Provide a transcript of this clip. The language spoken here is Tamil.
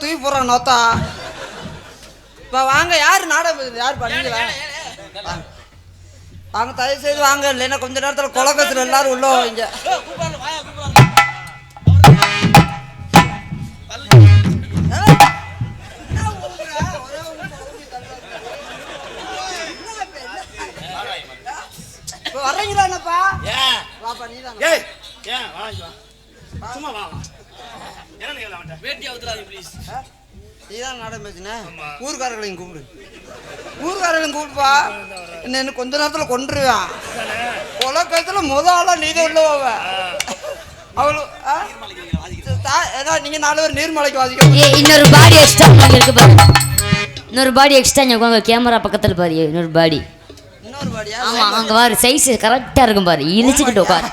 தூக்கி போடுறான் நோத்தா. இப்போ வாங்க யார் நாடகம் யார் பண்ணீங்களா வாங்க. தயவு செய்து வாங்க. இல்லைன்னா கொஞ்ச நேரத்தில் குலக்கத்தில் எல்லாரும் உள்ள வைங்க. இப்போ வர்றீங்களா என்னப்பா? வாப்பா நீ தான் சும்மா வா நீ அவன்கிட்ட. வேட்டி ப்ளீஸ் நாடகம் பேசுன. ஊர்க்காரர்களையும் கூப்பிடு. ஊர்க்காரர்களையும் கூப்பிடுப்பா. என்ன இன்னும் கொஞ்ச நேரத்தில் கொண்டுருவான் உலகத்தில் முத ஆளாக நீ உள்ள போவ? தா- ஏதா நீங்க நாலு பேர் நீர்மலைக்கு வாதிக்க ஏய் இன்னொரு பாடி எக்ஸ்ட்ரா அங்க இருக்கு பாரு. இன்னொரு பாடி எக்ஸ்ட்ரா இங்க உட்காங்க கேமரா பக்கத்துல பாரு. இன்னொரு பாடி இன்னொரு பாடியா ஆமா அங்க பாரு சைஸ் கரெக்டா இருக்கும் பாரு. இழிச்சுக்கிட்டு உட்காரு.